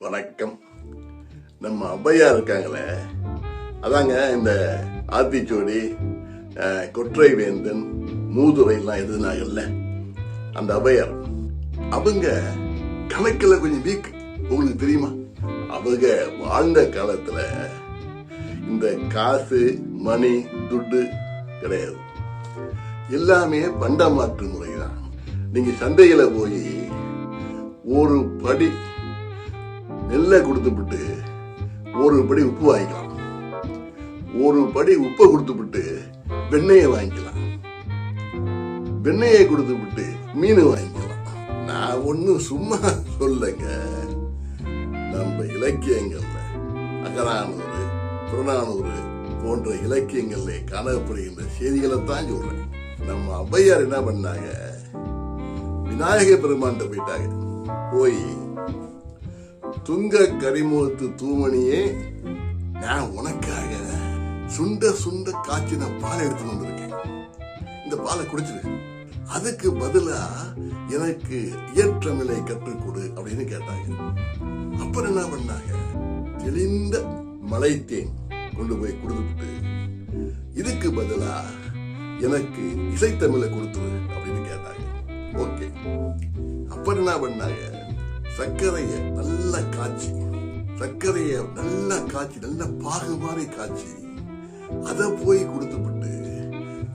வணக்கம். நம்ம ஔவையா இருக்காங்களே. அதாங்க இந்த ஆத்திச்சோடி கொற்றை வேந்தன் மூதுரைலாம் எழுதினாங்கல்ல அந்த அபையார் அவங்க கணக்கில் கொஞ்சம் வீக் உங்களுக்கு தெரியுமா? அவங்க வாழ்ந்த காலத்தில் இந்த காசு மணி துட்டு கிடையாது. எல்லாமே பண்டமாற்று முறை தான் நீங்கள் சந்தையில் போய் ஒரு படி நெல்லை கொடுத்துவிட்டு ஒரு படி உப்பு வாங்கிக்கலாம். ஒரு படி உப்பை கொடுத்துவிட்டு வெண்ணெயை வாங்கிக்கலாம். வெண்ணெயை கொடுத்துவிட்டு மீன் வாங்கிக்கலாம். நான் ஒன்னும் சும்மா சொல்லங்க. நம்ம இலக்கியங்கள்ல அகரானூர் புறநானூறு போன்ற இலக்கியங்களில் காணப்படுகின்ற செய்திகளை தான் சொல்றேன். நம்ம ஔவையார் என்ன பண்ணாங்க? விநாயக பெருமான்கிட்ட போயிட்டாங்க. போய் துங்க கரிமுகத்து தூமணியே நான் உனக்காக சுண்ட சுண்ட காய்ச்சின பால் எடுத்துன்னு வந்திருக்கேன். இந்த பாலை குடிச்சிரு. அதுக்கு பதிலா எனக்கு இயற்றமிழை கற்றுக் கொடு அப்படின்னு கேட்டாங்க. அப்புறம் என்ன பண்ணாங்க? தெளிந்த மலைத்தேன் கொண்டு போய் கொடுத்துட்டு இதுக்கு பதிலா எனக்கு இசைத்தமிழை கொடுத்துரு அப்படின்னு கேட்டாங்க. ஓகே. அப்புறம் என்ன பண்ணாங்க? சர்க்கரையை நல்லா காய்ச்சி சர்க்கரையை நல்லா காய்ச்சி நல்ல பாகு மாதிரி காய்ச்சி. அதை போய் கொடுத்துவிட்டு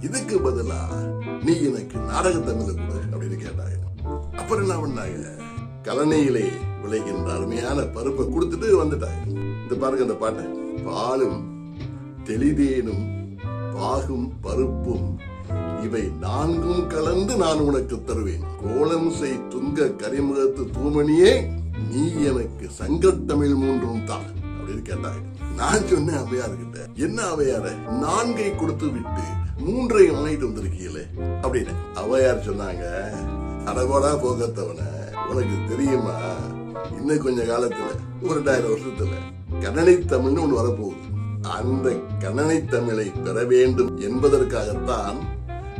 இதுக்கு பதிலா நீ எனக்கு நாடக தமிழ கொடு அப்படின்னு கேட்டாங்க. அப்புறம் என்ன பண்ணாங்க? கலனையிலே விளைகின்ற அருமையான பருப்பை கொடுத்துட்டு வந்துட்டாங்க. இந்த பாருங்க அந்த பாட்டை. பாலும் தெளிதேனும் பாகும் பருப்பும் இவை நான்கும் கலந்து நான் உனக்கு தருவேன். கோலம் செய் துங்க கரிமுகத்து தூமணியே நீ எனக்கு சங்கத்தமிழ் மூன்றும் தான் அப்படின்னு கேட்டாங்க. நான் சொன்னேன் அவையார் கிட்ட என்ன அவையார நான்கை கொடுத்து விட்டு மூன்றை வாங்கிட்டு வந்திருக்கீங்களே? அப்படின்னு. அவையார் சொன்னாங்க அடகோடா போகத்தவன உனக்கு தெரியுமா இன்னும் கொஞ்ச காலத்துல ஒரு ரெண்டாயிரம் வருஷத்துல கண்ணனை தமிழ்னு ஒண்ணு வரப்போகுது. அந்த கண்ணனை தமிழை பெற வேண்டும் என்பதற்காகத்தான்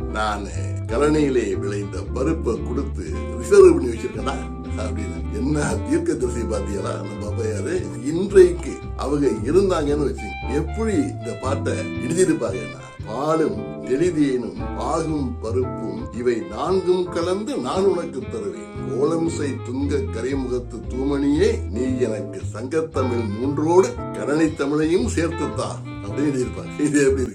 நான் கலனியிலே விளைந்த பருப்பை கொடுத்து ரிசர்வ் பண்ணி வச்சிருக்கேனா அப்படின்னு என்ன தீர்க்க தரிசி பாத்தியலா நம்ம பையாரு இன்றைக்கு அவங்க இருந்தாங்கன்னு வச்சு எப்படி இந்த பாட்டை எழுதியிருப்பாங்கன்னா பாலும் தெளிதேனும் பாகும் பருப்பும் இவை நான்கும் கலந்து நான் உனக்கு தருவேன். கோலம் செய் துங்க கரைமுகத்து தூமணியே நீ எனக்கு சங்கத்தமிழ் மூன்றோடு கரணி தமிழையும் சேர்த்துத்தா. அப்படின்னு எழுதியிருப்பாங்க. இது எப்படி